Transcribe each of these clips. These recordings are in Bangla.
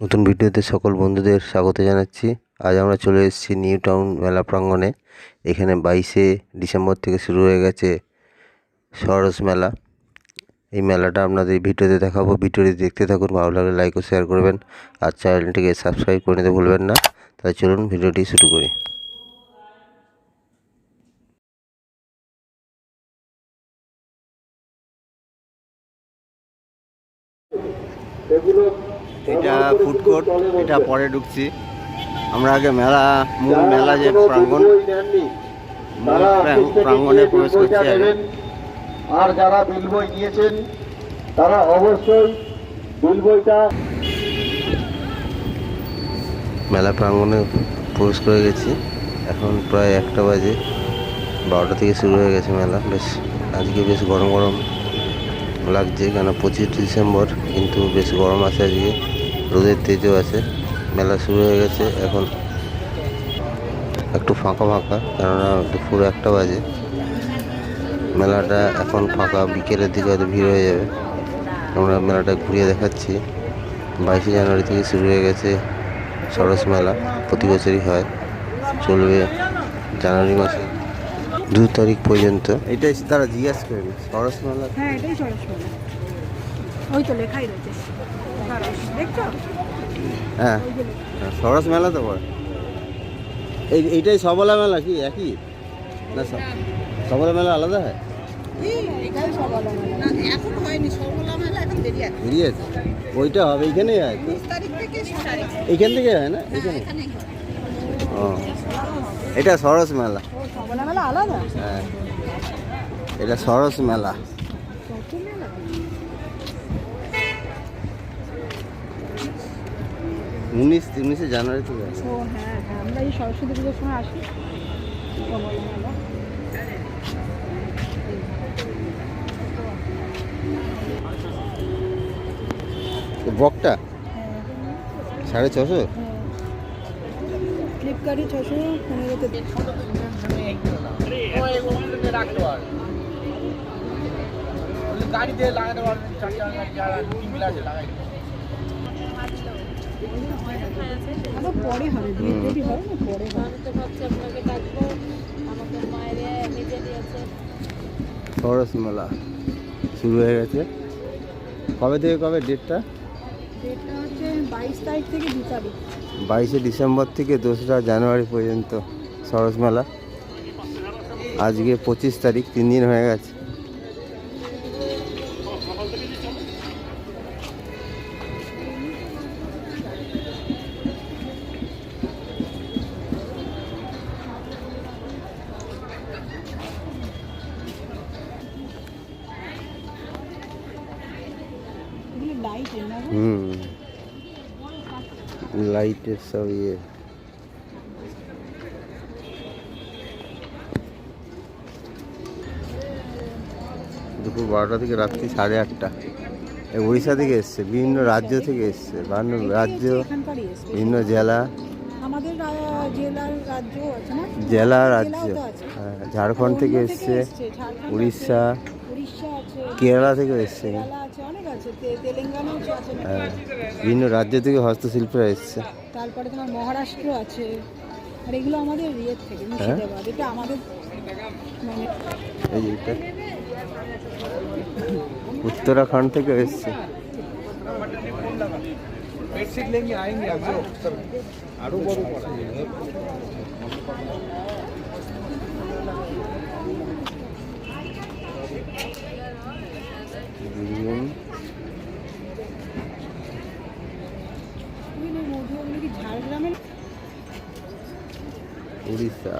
নতুন ভিডিওতে সকল বন্ধুদের স্বাগত জানাচ্ছি। আজ আমরা চলে এসেছি নিউ টাউন মেলা প্রাঙ্গণে। এখানে বাইশে ডিসেম্বর থেকে শুরু হয়ে গেছে সরস মেলা। এই মেলাটা আপনাদের ভিডিওতে দেখাবো। ভিডিওটি দেখতে থাকুন, ভালো লাগলে লাইক ও শেয়ার করবেন। আর চ্যানেলটিকে সাবস্ক্রাইব করে নিতে ভুলবেন না। তাই চলুন ভিডিওটি শুরু করি। এটা ফুড কোর্ট এটা পরে ঢুকছি। আমরা আগে মেলা মূল মেলা যে প্রাঙ্গণ মূল প্রাং- প্রাঙ্গণে প্রবেশ করছি আর যারা বিল বই নিয়েছেন তারা অবশ্যই বিল বইটা মেলা প্রাঙ্গণে প্রবেশ করে গেছি। এখন প্রায় একটা বাজে। বারোটা থেকে শুরু হয়ে গেছে মেলা। বেশ আজকে বেশ গরম গরম লাগছে কেন পঁচিশ ডিসেম্বর কিন্তু বেশ গরম আছে আজকে। রোদের তেজও আছে মেলা শুরু হয়ে গেছে এখন একটু ফাঁকা ফাঁকা কেননা দুপুর একটা বাজে। মেলাটা এখন ফাঁকা বিকেলের দিকে হয়তো ভিড় হয়ে যাবে। আমরা মেলাটা ঘুরিয়ে দেখাচ্ছি। বাইশে জানুয়ারি থেকে শুরু হয়ে গেছে সরস মেলা প্রতি বছরই হয়। চলবে জানুয়ারি মাসে দু তারিখ পর্যন্ত। এটাই তারা জিজ্ঞাসা করে সরস মেলা? হ্যাঁ এটাই সরস মেলা। ওই তো লেখাই রয়েছে। হ্যাঁ। হ্যাঁ, সরস মেলা তো পরে এই এইটাই সবলা মেলা কি? একই? না সবলা মেলা আলাদা হয়? ওইটা হবে এইখানেই হয় এইখান থেকে হয় না? এখানে ও। এটা সরস মেলা। সবলা মেলা আলাদা? হ্যাঁ। এটা সরস মেলা কত মেলা উনিশ উনিশে জানুয়ারি থেকে। ও হ্যাঁ হ্যাঁ আমরা এই সরস্বতী পুজোর সময় আসি। তো বকটা? সাড়ে ছশো? ফ্লিপকার্টে ছশো পনেরোতে আরও পরে হবে দেরি হয় না পরে হবে। তো ভাবছি আপনাকে ডাকবো। আমাকে মায়ের নিজে দিয়েছে। সরস মেলা শুরু হয়ে গেছে। কবে থেকে কবে ডেটটা? ডেটটা হচ্ছে বাইশ তারিখ থেকে দু তারিখ। বাইশে ডিসেম্বর থেকে দোসরা জানুয়ারি পর্যন্ত সরস মেলা আজকে পঁচিশ তারিখ তিন দিন হয়ে গেছে। হুম। লাইটের সব ইয়ে। দুপুর বারোটা থেকে রাত্রি সাড়ে আটটা। উড়িষ্যা থেকে এসছে বিভিন্ন রাজ্য থেকে এসছে বিভিন্ন রাজ্য বিভিন্ন জেলা। জেলা রাজ্য। হ্যাঁ, ঝাড়খণ্ড থেকে এসছে উড়িষ্যা কেরালা থেকে এসছে কেরালা আছে অনেক আছে তে- তেলেঙ্গানাও আছে হ্যাঁ, বিভিন্ন রাজ্য থেকে হস্তশিল্পীরা এসছে। তারপরে তোমার মহারাষ্ট্র আছে। আর এগুলো আমাদের ইয়ের থেকে মুর্শিদাবাদ এটা আমাদের মানে এই যে এটা। উত্তরাখণ্ড থেকে এসছে। বীরভূম উড়িষ্যা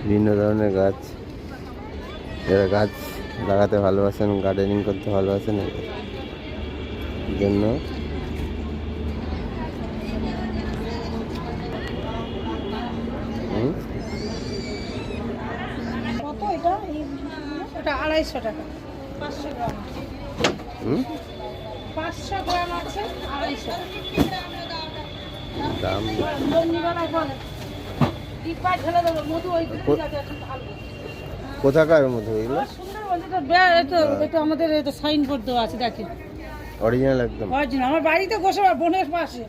বিভিন্ন ধরনের গাছ। যারা গাছ লাগাতে ভালোবাসেন গার্ডেনিং করতে ভালোবাসেন জন্য হুম কত এটা এই ওটা আড়াইশো টাকা। পাঁচশো গ্রাম দেড়শো গ্রাম আছে আড়াইশো। দাম? মধু। কোথাকার মধ্যে এগুলো? বে- এটা আমাদের এই তো দেওয়া আছে দেখেন। অরিজিনাল একদম। অরিজিনাল আমার বাড়িতে বসে বোনের পাশে।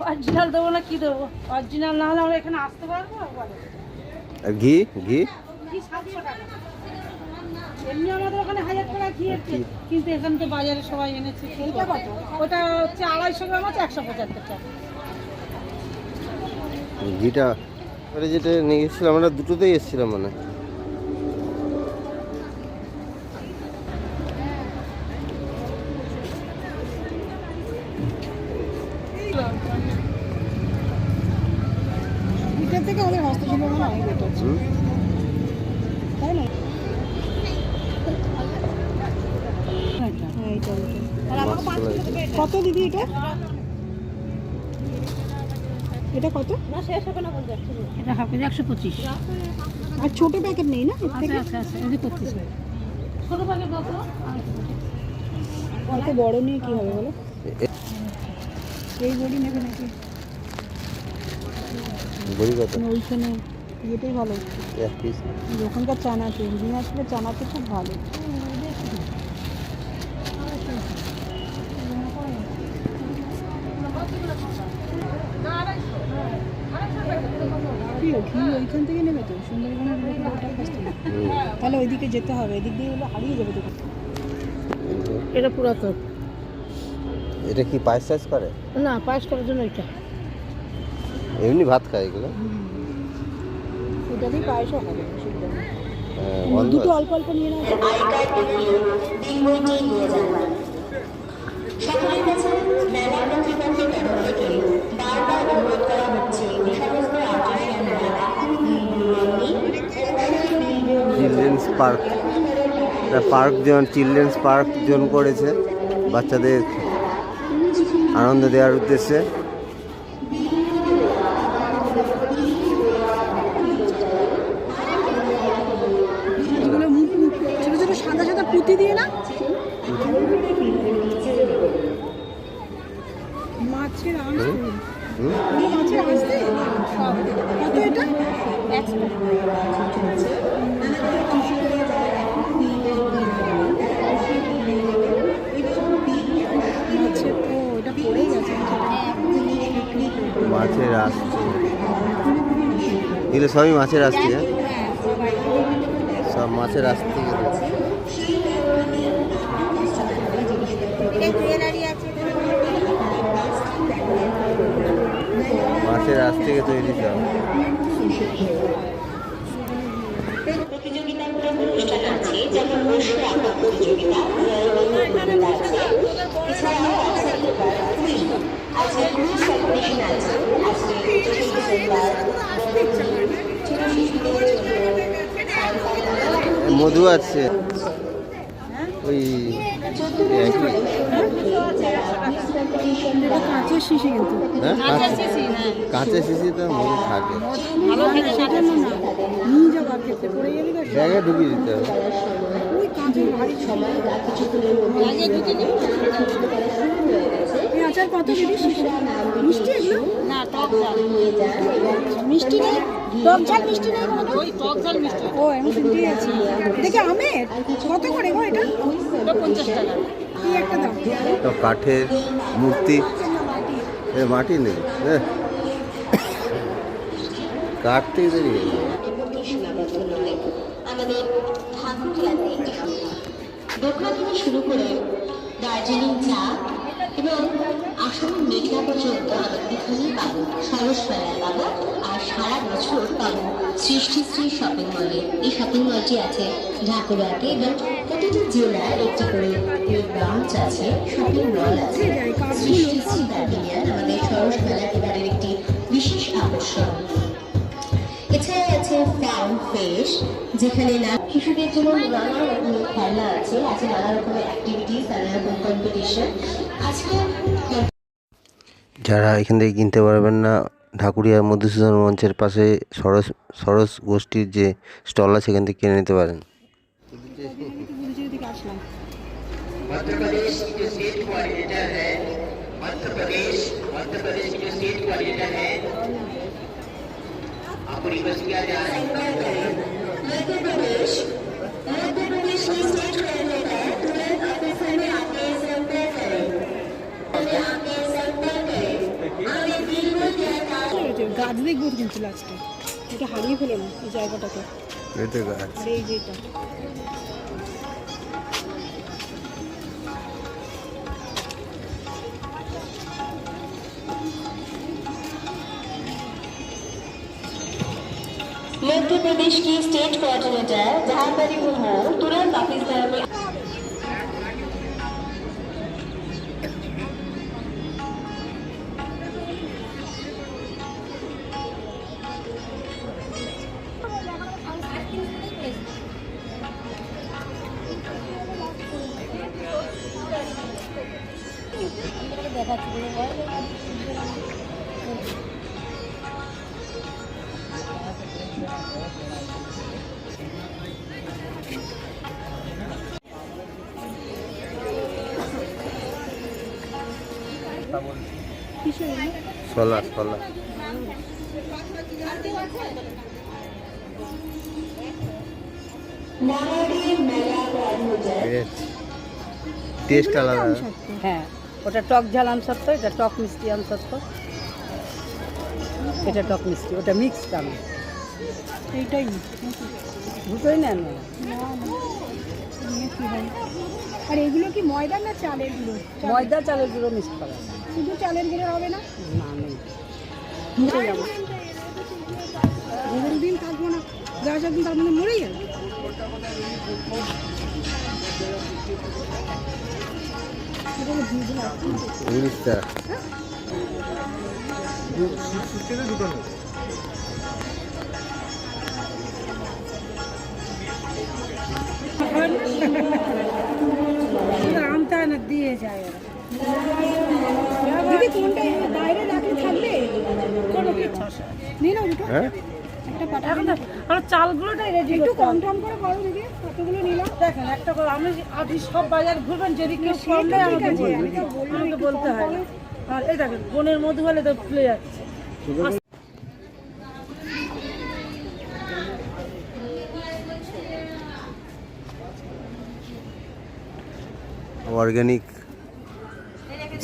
অরিজিনাল দেবো না কি দেবো? অরিজিনাল না হলে আমরা এখানে আসতে পারব? বলো। ঘি? ঘি সাতশো টাকা। এমনি আমাদের ওখানে হাজার টাকা আছে? কিন্তু এখান থেকে বাজারে সবাই এনেছে ওইটা কত ওটা হচ্ছে আড়াইশো গ্রাম আছে একশো পঁচাত্তর টাকা। ঘিটা এবারে যেটা নিয়ে গেছিলাম আমরা দুটোতেই এসেছিলাম মানে থেকে আমাদের হস্তশিল্প মানে অনেক কত দিদি এটা? এটা কত? না শেষ হবে এটা হাফ কেজি একশো পঁচিশ। আর ছোট প্যাকেট নেই না? থেকে? আচ্ছা আচ্ছা এই যে পঁচিশ ছোটো প্যাকেট কত অত বড় নিয়ে কি হবে বলো? এই বড়ি নেবে নাকি? বড়ি কত? না ওইখানে ইয়েটাই ভালো। এক পিস ওখানকার চানাতে দিনাজপুরের চানাতে খুব ভালো। ওইখান থেকে নেবে তো সুন্দরবনের লোকের ওটার কাছ থেকে। হুম। তাহলে ওইদিকে যেতে হবে এদিক দিয়ে গেলে হারিয়ে যাবে দোকান। এটা পুরাতন। এটা কি পায়েস টাইস করে? না পায়েস করার জন্য এটা। এমনি ভাত খায় এগুলো? দিয়ে পায়েসও হবে। হ্যাঁ, বন্ধ দুটো অল্প অল্প নিয়ে নাও এটা park zone children's park zone করেছে বাচ্চাদের আনন্দ দেওয়ার উদ্দেশ্যে এগুলো মু- মু- ছোট ছোট সাদা সাদা পুঁতি দিয়ে না মাছের আঁশ তো। হুম? এগুলো মাছের আঁশ দিয়ে? কত এটা মাছের ও এটা পড়েই গেছে মাছের আসছে এগুলো সবই মাছের আসছে। হ্যাঁ সব মাছের আসতে গেলে। মাছের আশ থেকে তৈরি সব। আছে মধু আছে। ওই একই কাঁচের শিশি কিন্তু হ্যাঁ? কাঁচের শিশি তো মধু থাকে। ব্যাগে ঢুকিয়ে দিতে হবে। আচার কত মিষ্টি না মিষ্টি নেই? টক ঝাল মিষ্টি নেই কোনো ওই টক ঝাল মিষ্টি। ও এমন শুনতেই আছে। দেখে আমের? কত করে গো এটা? পঞ্চাশ টাকা। কি একটা দাম? তো কাঠের মূর্তি। এ মাটি নেই। হয়ে। সীমাবদ্ধ নয় আমাদের থেকে শুরু করে দার্জিলিং চা এবং আসাম মেঘলা পর্যন্ত আমাদের এখানেই পাবো সরস মেলায় পাবো সারা বছর পাবো সৃষ্টি শ্রী শপিং মলে এই শপিং মলটি আছে ঢাকুরাতে এবং প্রতিটি জেলায় একটি করে ব্রাঞ্চ আছে শপিং মল আছে। সৃষ্টি শ্রী প্যাভিলিয়ন আমাদের সরস মেলার এবারের একটি বিশেষ আকর্ষণ। এছাড়া আছে ফার্ম ফেস যেখানে না শিশুদের জন্য নানা রকমের খেলনা আছে। আছে নানা রকমের অ্যাক্টিভিটিস নানা রকম কম্পিটিশন আজকে যারা এখান থেকে কিনতে পারবেন না ঢাকুরিয়া মধুসূদন মঞ্চের পাশে সরস সরস গোষ্ঠীর যে স্টল আছে এখান থেকে কিনে নিতে পারেন পুরুচেরি থেকে আসলাম मध्य प्रदेश की जो स्टेट कोऑर्डिनेटर है मध्य प्रदेश मध्य प्रदेश की जो स्टेट कोऑर्डिनेटर है आपको रिक्वेस्ट किया जा रहा है मध्य प्रदेश मध्य प्रदेश की রয়েছে গাছ দেখবো কিন্তু লাস্টে এটা হারিয়ে ফেলো না এই জায়গাটাকে এতে গাছ আর এই যে এটা मध्य प्रदेश की स्टेट कोऑर्डिनेटर जहां पर ही वो हो तुरंत ऑफिसर में শলা শলা টেস্ট আলাদা। হ্যাঁ। ওটা টক ঝাল আমসত্ব এটা টক মিষ্টি আমসত্ব এটা টক মিষ্টি ওটা মিক্সড আম। এইটাই দুটোই নেন আর এগুলো কি ময়দা না চালের গুঁড়ো? ময়দা চালের গুঁড়ো মিক্স করা। শুধু চালের গুঁড়ো হবে না? না মরে যাব। দিন থাকব না। যা যা দিন তার মধ্যে মরেই যাবে। উনিশ টাকা আমটা না দিয়ে যায় দিদি কোনটা বাইরে রাখলে থাকবে কোনো কিছু নিয়ে নাও হ্যাঁ? একটা এখন চালগুলোটাই রেডি একটু কম টম করে করো দিদি কতগুলো নিলাম। দেখেন একটা করে আমি আপনি সব বাজার ঘুরবেন যদি কেউ কম আমাকে বলবেন আমাকে বলতে হয় আর এই দেখেন বোনের মধু হলে তো খুলে যাচ্ছে। অর্গানিক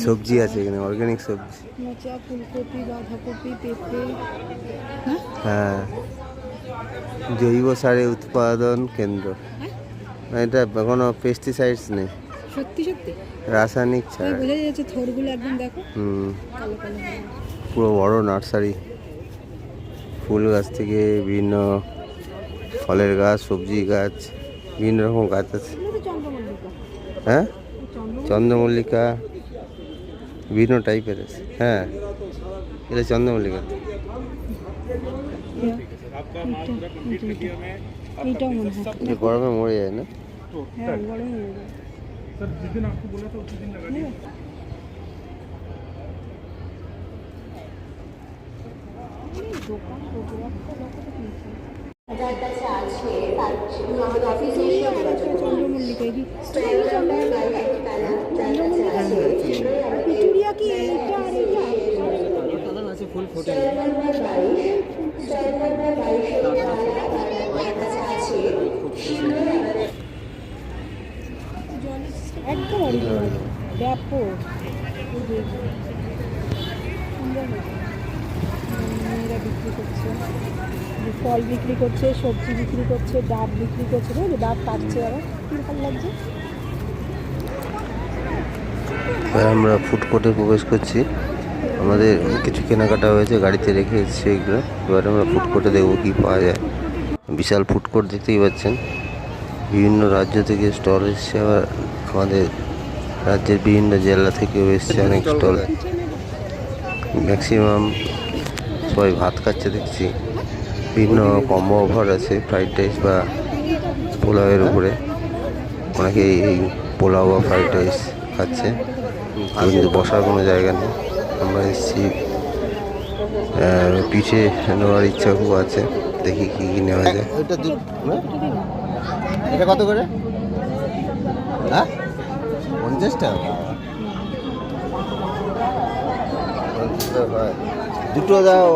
সবজি আছে এখানে অর্গানিক সবজি। মোচা ফুলকপি বাঁধাকপি পেঁপে। হ্যাঁ। জৈব সারে উৎপাদন কেন্দ্র। এটা কোনো পেস্টিসাইডস নেই। সত্যি সত্যি? রাসায়নিক ছাড়া। বোঝা যাচ্ছে থোরগুলো একদম দেখো। হুম। পুরো বড় নার্সারি। ফুল গাছ থেকে বিভিন্ন ফলের গাছ সবজি গাছ বিভিন্ন রকম গাছ আছে। হ্যাঁ? চন্দ্রমল্লিকা। চন্দ্রমল্লিকা বিভিন্ন টাইপের আছে। হ্যাঁ। এটা চন্দ্রমল্লিকা। এইটাও মনে হয়। গরমে মরে যায় না? হ্যাঁ গরমে হয়ে যায়। দোকান করব একটা দেখো তো কিনছে যার কাছে আছে তার শুধু আমাদের অফিসে চন্দ্রমল্লিকা এই যে- চন্দ্রমল্লিকা চন্দ্রমল্লিকা আর কি এইটা আর এইটা একদম। মেয়েরা বিক্রি করছে, ফল বিক্রি করছে, সবজি বিক্রি করছে, ডাব বিক্রি করছে, বুঝলি? ডাব কাটছে আবার কি ভালো লাগছে? এবার আমরা ফুড কোর্টে প্রবেশ করছি। আমাদের কিছু কেনাকাটা হয়েছে, গাড়িতে রেখে এসেছি এগুলো। এবার আমরা ফুড কোর্টে দেখব কী পাওয়া যায়। বিশাল ফুড কোর্ট দেখতেই পাচ্ছেন। বিভিন্ন রাজ্য থেকে স্টল এসছে আবার, আমাদের রাজ্যের বিভিন্ন জেলা থেকেও এসছে অনেক স্টল ম্যাক্সিমাম সবাই ভাত খাচ্ছে দেখছি। বিভিন্ন কম্বো অফার আছে ফ্রাইড রাইস বা পোলাওয়ের উপরে। অনেকে এই পোলাও বা ফ্রাইড রাইস খাচ্ছে। কিন্তু বসার কোনো জায়গা নেই। আমরা এসেছি পিঠে নেওয়ার ইচ্ছা খুব আছে। দেখি কি কি নেওয়া যায়। এটা এটা কত করে? হ্যাঁ? পঞ্চাশ টাকা। পঞ্চাশ দুটো দাও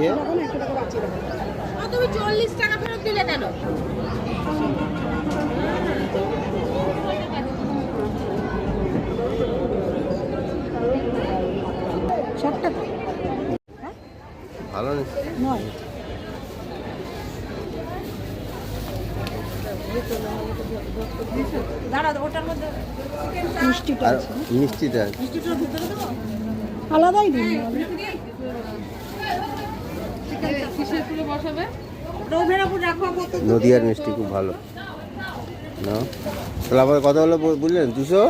ইয়ে। চল্লিশ টাকা ফেরত দিলে কেন? ভালো নয়। দাঁড়া ওটার মধ্যে মিষ্টিটা আছে। মিষ্টিটা আলাদাই দিন রাখো কত নদিয়ার মিষ্টি খুব ভালো। না? তাহলে কথা হলো বু- বুঝলেন? দুশো?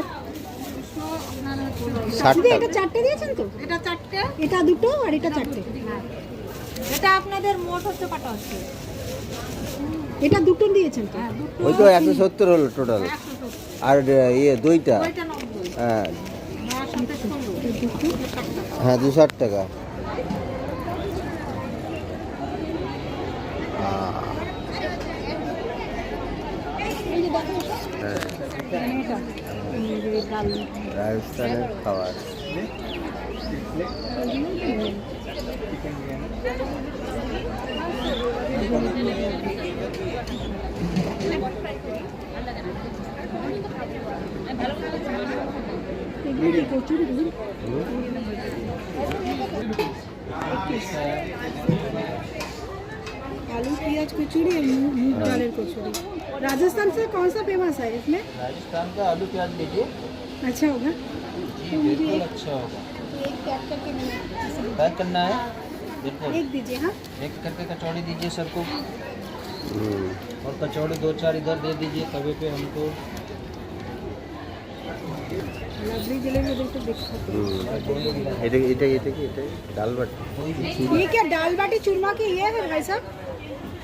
ষাট এটা চারটে দিয়েছেন তো? এটা চারটে। এটা দুটো আর এটা চারটে। এটা আপনাদের মোট হচ্ছে কত হচ্ছে? এটা দুটো দিয়েছেন তো? ওই তো একশো সত্তর হলো টোটাল আর ইয়ে দইটা। হ্যাঁ। হ্যাঁ দুশো ষাট টাকা। হ্যাঁ, রাজস্থানের খাবার। आलू प्याज कचौड़ी और मूंग दाल कचौड़ी। राजस्थान से कौन सा फ़ेमस है इसमें? राजस्थान का आलू प्याज लीजिए। अच्छा होगा। तो मुझे अच्छा होगा। पैक करना है? हाँ। बिल्कुल एक दीजिए हाँ। एक करके कचौड़ी दीजिए सबको। हम्म। और कचौड़ी दो चार इधर दे दीजिए तवे पे हमको। ज़िले में दाल बाटी। तो। ये क्या दाल बाटी चूरमा की ये है भाई साहब?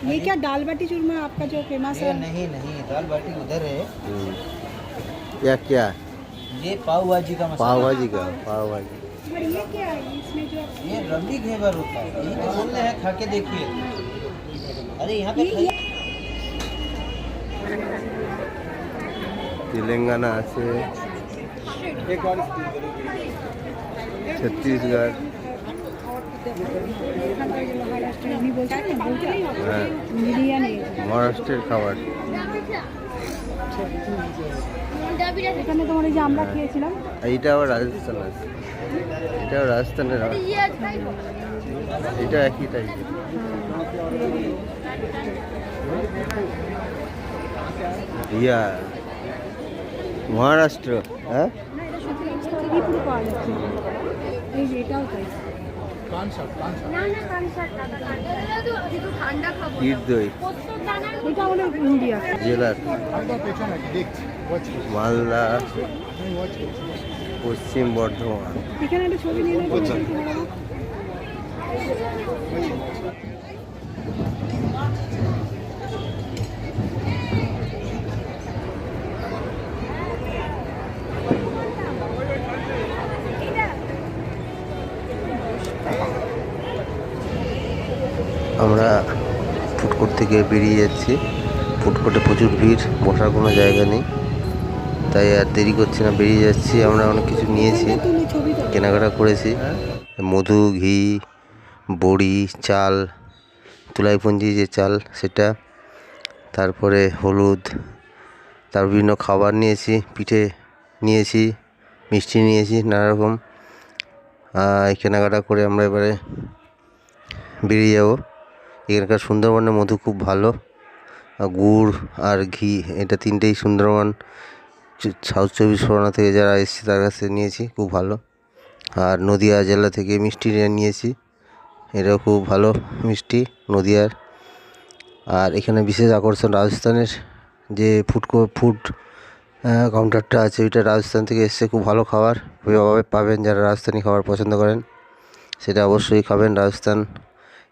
ये क्या दाल बाटी चूरमा आपका जो फ़ेमस है? नहीं नहीं दाल बाटी उधर है। हम्म। या क्या? ये पाव भाजी का पाव भाजी का पाव भाजी। और ये क्या है इसमें जो ये रबड़ी घेवर होता है यही तो बोल रहे हैं खा के देखिए अरे यहाँ पे ये- खाइए। তেলেঙ্গানা আছে ছত্তিশগড় এখানকার যে মহারাষ্ট্র উনি বলছেন না বলতে হ্যাঁ বিরিয়ানি মহারাষ্ট্রের খাবার এখানে তোমার এই যে আমরা খেয়েছিলাম এইটা আবার রাজস্থান আছে এটা রাজস্থানের। এটা একই টাইপের ইয়া মহারাষ্ট্র হ্যাঁ? এটাও জেলার। মালদা। পশ্চিম বর্ধমান। এখানে একটা ছবি আমরা ফুডকোর্ট থেকে বেরিয়ে যাচ্ছি। ফুডকোর্টে প্রচুর ভিড় বসার কোনো জায়গা নেই। তাই আর দেরি করছি না, বেরিয়ে যাচ্ছি। আমরা অনেক কিছু নিয়েছি, কেনাকাটা করেছি। মধু, ঘি, বড়ি, চাল, তুলাইপঞ্জি যে চাল সেটা, তারপরে হলুদ, তার বিভিন্ন খাবার নিয়েছি, পিঠে নিয়েছি, মিষ্টি নিয়েছি নানা রকম এই কেনাকাটা করে আমরা এবারে বেরিয়ে যাব। এখানকার সুন্দরবনের মধু খুব ভালো। গুড় আর ঘি, এটা তিনটেই সুন্দরবন। সাউথ চব্বিশ পরগনা থেকে যারা এসেছে তার কাছে নিয়েছি, খুব ভালো। আর নদিয়া জেলা থেকে মিষ্টি নিয়ে নিয়েছি, এটাও খুব ভালো মিষ্টি, নদিয়ার। আর এখানে বিশেষ আকর্ষণ রাজস্থানের যে ফুড ফুড কাউন্টারটা আছে, ওইটা রাজস্থান থেকে এসছে, খুব ভালো খাবার। ওইভাবে পাবেন যারা রাজস্থানি খাবার পছন্দ করেন, সেটা অবশ্যই খাবেন রাজস্থান।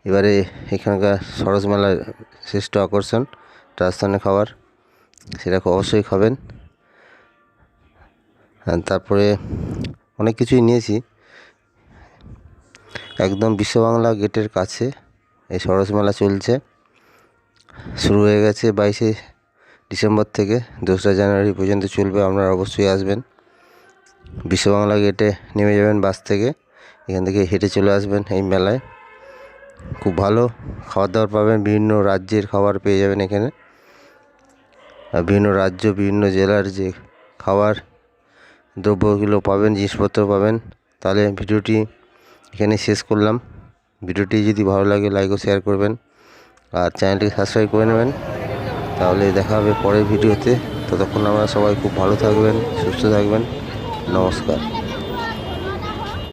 এবারে এখানকার সরস মেলার শ্রেষ্ঠ আকর্ষণ রাজস্থানের খাবার, সেটা অবশ্যই খাবেন। তারপরে অনেক কিছুই নিয়েছি। একদম বিশ্ববাংলা গেটের কাছে এই সরস মেলা চলছে। শুরু হয়ে গেছে বাইশে ডিসেম্বর থেকে, দোসরা জানুয়ারি পর্যন্ত চলবে, আপনারা অবশ্যই আসবেন। বিশ্ববাংলা গেটে নেমে যাবেন বাস থেকে, এখান থেকে হেঁটে চলে আসবেন এই মেলায়। খুব ভালো খাবার দাবার পাবেন, বিভিন্ন রাজ্যের খাবার পেয়ে যাবেন এখানে। আর বিভিন্ন রাজ্য, বিভিন্ন জেলার যে খাবার দ্রব্যগুলো পাবেন, জিনিসপত্র পাবেন, তাহলে ভিডিওটি এখানে শেষ করলাম। ভিডিওটি যদি ভালো লাগে লাইক ও শেয়ার করবেন, আর চ্যানেলটিকে সাবস্ক্রাইব করে নেবেন। তাহলে দেখা হবে পরের ভিডিওতে। ততক্ষণ আমরা সবাই খুব ভালো থাকবেন, সুস্থ থাকবেন। নমস্কার।